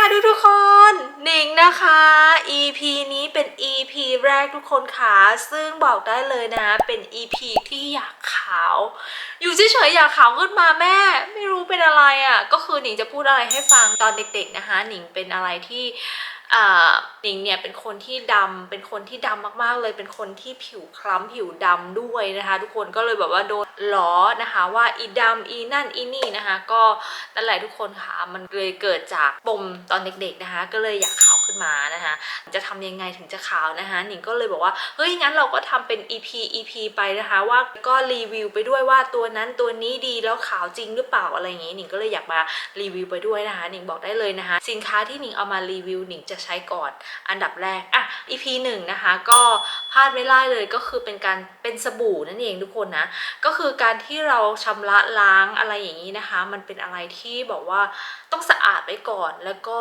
ค่ะทุกทุกๆคนหนิงนะคะ EP นี้เป็น EP แรกทุกคนค่ะ ซึ่งบอกได้เลยนะ เป็น EP ที่อยากขาว อยู่เฉยๆอยากขาวขึ้นมาแม่ ไม่รู้เป็นอะไรอะ่ะ ก็คือหนิงจะพูดอะไรให้ฟังตอนเด็กๆนะคะ หนิงเป็นอะไรที่ หนิงเนี่ยเป็นคนที่ดำเป็นคนที่ดำมากๆ เลยเป็นคนที่ผิวคล้ำผิวดำด้วยนะคะ ทุกคนก็เลยแบบว่าโดนล้อนะคะว่าอีดำอีนั่นอีนี่นะคะ ก็นั่นแหละทุกคนค่ะมันเลยเกิดจากปมตอนเด็กๆนะคะ ก็เลยอยาก ขึ้นมานะคะจะทำยังไงถึงจะขาวนะคะหนิงก็เลยบอกว่าเฮ้ยงั้นเราก็ทำเป็น EP EP ไปนะคะว่าก็รีวิวไปด้วยว่าตัวนั้นตัวนี้ดีแล้วขาวจริงหรือเปล่าอะไรอย่างงี้หนิงก็เลยอยากมารีวิวไปด้วยนะคะหนิงบอกได้เลยนะคะ สินค้าที่หนิงเอามารีวิวหนิงจะใช้ก่อนอันดับแรกอะ EP หนึ่งนะคะก็พลาดไม่ได้เลยก็คือเป็นการเป็นสบู่นั่นเองทุกคนนะก็คือการที่เราชำระล้างอะไรอย่างนี้นะคะ มันเป็นอะไรที่บอกว่าต้องสะอาดไว้ก่อนแล้วก็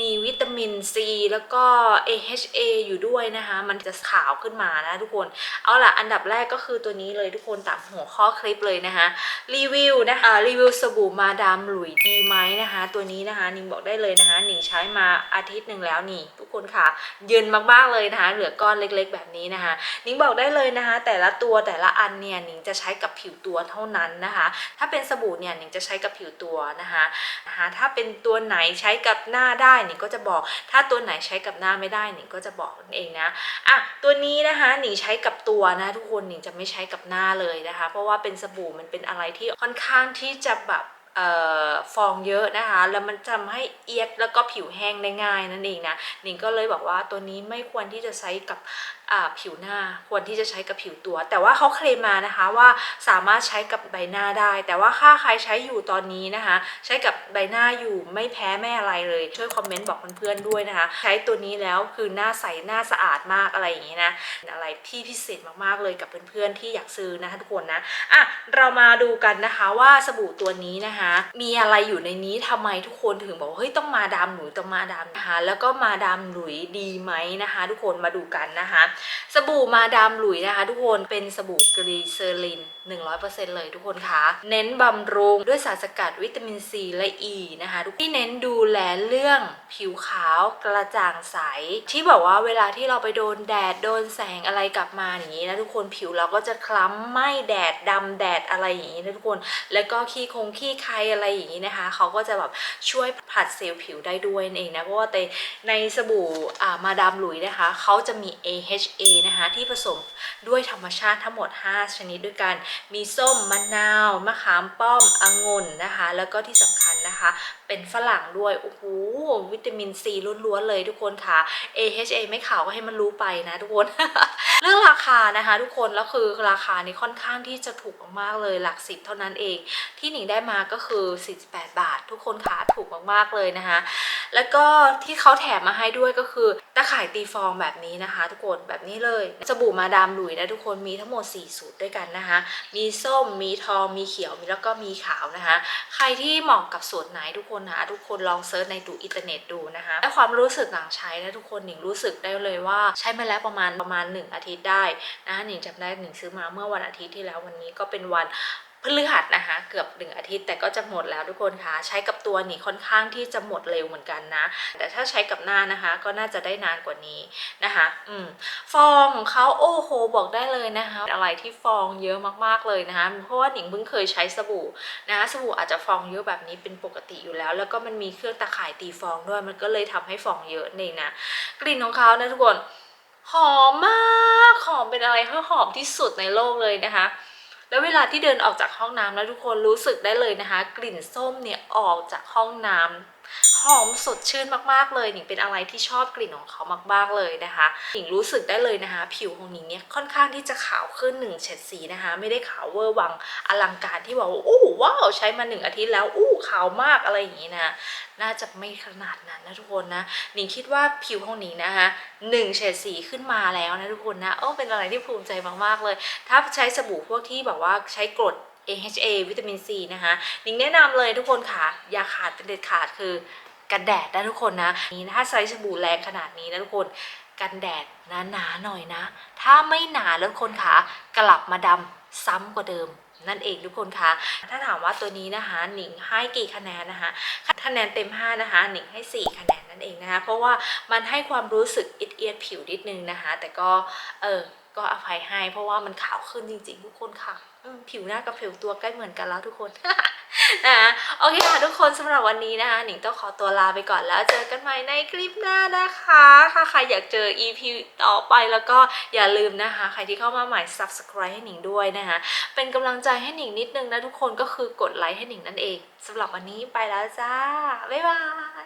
มีวิตามินซีแล้วก็ AHA อยู่ด้วยนะคะ มันจะขาวขึ้นมานะทุกคน เอาล่ะ อันดับแรกก็คือตัวนี้เลยทุกคนตามหัวข้อคลิปเลยนะคะ รีวิวนะคะรีวิวสบู่มาดามหลุยดีไหมนะคะ ตัวนี้นะคะนิงบอกได้เลยนะคะนิงใช้มาอาทิตย์หนึ่งแล้วนี่ ทุกคนค่ะ เย็นมากๆเลยนะคะ เหลือก้อนเล็กๆ แบบนี้นะคะ นิงบอกได้เลยนะคะ แต่ละตัวแต่ละอันเนี่ยนิงจะใช้กับผิวตัวเท่านั้นนะคะ ถ้าเป็นสบู่เนี่ยนิงจะใช้กับผิวตัวนะคะนะคะถ้าเป็นตัวไหนใช้กับหน้าได้นิงก็จะบอก ถ้าตัวไหนใช้กับหน้าไม่ได้นิงก็จะบอกนั่นเองนะอะตัวนี้นะคะหนิงใช้กับตัวนะทุกคนหนิงจะไม่ใช้กับหน้าเลยนะคะ เพราะว่าเป็นสบู่มันเป็นอะไรที่ค่อนข้างที่จะแบบ ฟองเยอะนะคะ แล้วมันทำให้เอียดแล้วก็ผิวแห้งได้ง่ายนั่นเองนะนิงก็เลยบอกว่าตัวนี้ไม่ควรที่จะใช้กับผิวหน้า ควรที่จะใช้กับผิวตัว แต่ว่าเขาเคลมมานะคะว่าสามารถใช้กับใบหน้าได้ แต่ว่าถ้าใครใช้อยู่ตอนนี้นะคะ ใช้กับใบหน้าอยู่ไม่แพ้ไม่อะไรเลย ช่วยคอมเมนต์บอกเพื่อนๆด้วยนะคะ ใช้ตัวนี้แล้วคือหน้าใสหน้าสะอาดมากอะไรอย่างนี้นะอะไรที่พิเศษมากๆเลยกับเพื่อนๆที่อยากซื้อนะคะทุกคนนะอะเรามาดูกันนะคะว่าสบู่ตัวนี้นะคะมีอะไรอยู่ในนี้ทำไมทุกคนถึงบอกว่าเฮ้ยต้องมาดามหลุยต้องมาดามนะคะแล้วก็มาดามหลุยดีไหมนะคะ ทุกคนมาดูกันนะคะ สบู่มาดามหลุยนะคะ ทุกคนเป็นสบู่กรีเซอริน 100%เลยทุกคนคะ เน้นบำรุงด้วยสารสกัดวิตามินซีและอ e ีนะคะทุกที่เน้นดูแลเรื่องผิวขาวกระจ่างใส ที่บอกว่าเวลาที่เราไปโดนแดดโดนแสงอะไรกลับมาอย่างนี้นะทุกคนผิวเราก็จะคล้ำไหม้แดดดำแดดอะไรอย่างนี้นะทุกคน แล้วก็ขี้คงขี้ครอะไรอย่างนี้นะคะ เขาก็จะแบบช่วยผัดเซลล์ผิวได้ด้วยนั่นเองนะเพราะว่าในในสบู่อ่ามาดามหลุยนะคะ เขาจะมี AHA นะคะที่ผสมด้วยธรรมชาติทั้งหมด 5 ชนิดด้วยกัน มีส้มมะนาว มะขามป้อมองุ่นนะคะ แล้วก็ที่สำคัญ นะคะ เป็นฝรั่งด้วยโอ้โหวิตามินซีล้วนๆเลยทุกคนค่ะ AHA ไม่ขาวก็ให้มันรู้ไปนะทุกคน เรื่องราคานะคะ ทุกคนแล้วคือราคานี้ค่อนข้างที่จะถูกมากๆเลยหลักสิบเท่านั้นเอง ที่หนิงได้มาก็คือ 48 บาท ทุกคนค่ะถูกมากๆเลยนะคะ แล้วก็ที่เขาแถมมาให้ด้วยก็คือตะข่ายตีฟองแบบนี้นะคะ ทุกคนแบบนี้เลยสบู่มาดามหลุยนะทุกคนมีทั้งหมด 4 สูตรด้วยกันนะคะ มีส้มมีทองมีเขียวมีแล้วก็มีขาวนะคะ ใครที่เหมาะกับสููตรไหนทุกคนนะทุกคนลองเซิร์ชในดูอินเทอร์เน็ตดูนะคะและความรู้สึกหลังใช้นะทุกคนหนิงรู้สึกได้เลยว่าใช้มาแล้วประมาณประมาณ 1 อาทิตย์ได้นะคะหนิงจำได้หนิงซื้อมาเมื่อวันอาทิตย์ที่แล้ววันนี้ก็เป็นวันพฤหัสนะคะ เกือบหนึ่งอาทิตย์แต่ก็จะหมดแล้วทุกคนคะใช้กับ ตัวนี่ค่อนข้างที่จะหมดเร็วเหมือนกันนะ แต่ถ้าใช้กับหน้านะคะ ก็น่าจะได้นานกว่านี้นะคะ อืม ฟองของเขาโอ้โหบอกได้เลยนะคะ อะไรที่ฟองเยอะมากๆเลยนะคะ เพราะว่าหนิงเพิ่งเคยใช้สบู่นะคะสบู่อาจจะฟองเยอะแบบนี้เป็นปกติอยู่แล้ว แล้วก็มันมีเครื่องตะข่ายตีฟองด้วย มันก็เลยทำให้ฟองเยอะนี่นะ กลิ่นของเขานะทุกคนหอมมาก หอมเป็นอะไรที่หอมที่สุดในโลกเลยนะคะ แล้วเวลาที่เดินออกจากห้องน้ำแล้วทุกคนรู้สึกได้เลยนะคะ กลิ่นส้มเนี่ยออกจากห้องน้ำ หอมสดชื่นมากๆเลยหนิงเป็นอะไรที่ชอบกลิ่นของเขามากๆเลยนะคะหนิงรู้สึกได้เลยนะคะ ผิวของหนิงเนี่ยค่อนข้างที่จะขาวขึ้นหนึ่งเฉดสีนะคะ ไม่ได้ขาวเวอร์วังอลังการที่บอกว่าโอ้ว้าวใช้มาหนึ่งอาทิตย์แล้วอู้ขาวมากอะไรอย่างนี้นะน่าจะไม่ขนาดนั้นนะทุกคนนะหนิงคิดว่าผิวของหนิงนะคะหนึ่งเฉดสีขึ้นมาแล้วนะทุกคนนะโอ้เป็นอะไรที่ภูมิใจมากๆเลย ถ้าใช้สบู่พวกที่แบบว่าใช้กรด AHA วิตามินซีนะคะหนิงแนะนำเลยทุกคนค่ะ อย่าขาดเป็นเด็ดขาดคือ กันแดดนะทุกคนนะนี่ถ้าใช้สบู่แรงขนาดนี้นะทุกคนกันแดดหนาๆหน่อยนะ ถ้าไม่หนาแล้วทุกคนค่ะกลับมาดำซ้ำกว่าเดิมนั่นเองทุกคนคะถ้าถามว่าตัวนี้นะคะหนิงให้กี่คะแนนนะคะคะแนนเต็ม 5 นะคะหนิงให้ 4 คะแนนนั่นเองนะคะ เพราะว่ามันให้ความรู้สึกอิดเอียดผิวนิดนึงนะคะ แต่ก็เออก็อภัยให้เพราะว่ามันขาวขึ้นจริงๆ ทุกคนค่ะ ผิวหน้ากับผิวตัวใกล้เหมือนกันแล้วทุกคน นะโอเคค่ะทุกคนสำหรับวันนี้นะคะ หนิงต้องขอตัวลาไปก่อนแล้วเจอกันใหม่ในคลิปหน้านะคะถ้าใครอยากเจอ EP ต่อไปแล้วก็อย่าลืมนะคะ ใครที่เข้ามาใหม่ subscribe ให้หนิงด้วยนะคะ เป็นกำลังใจให้หนิงนิดนึงนะทุกคนก็คือกดไลค์ให้หนิงนั่นเองสำหรับวันนี้ไปแล้วจ้า บ๊ายบาย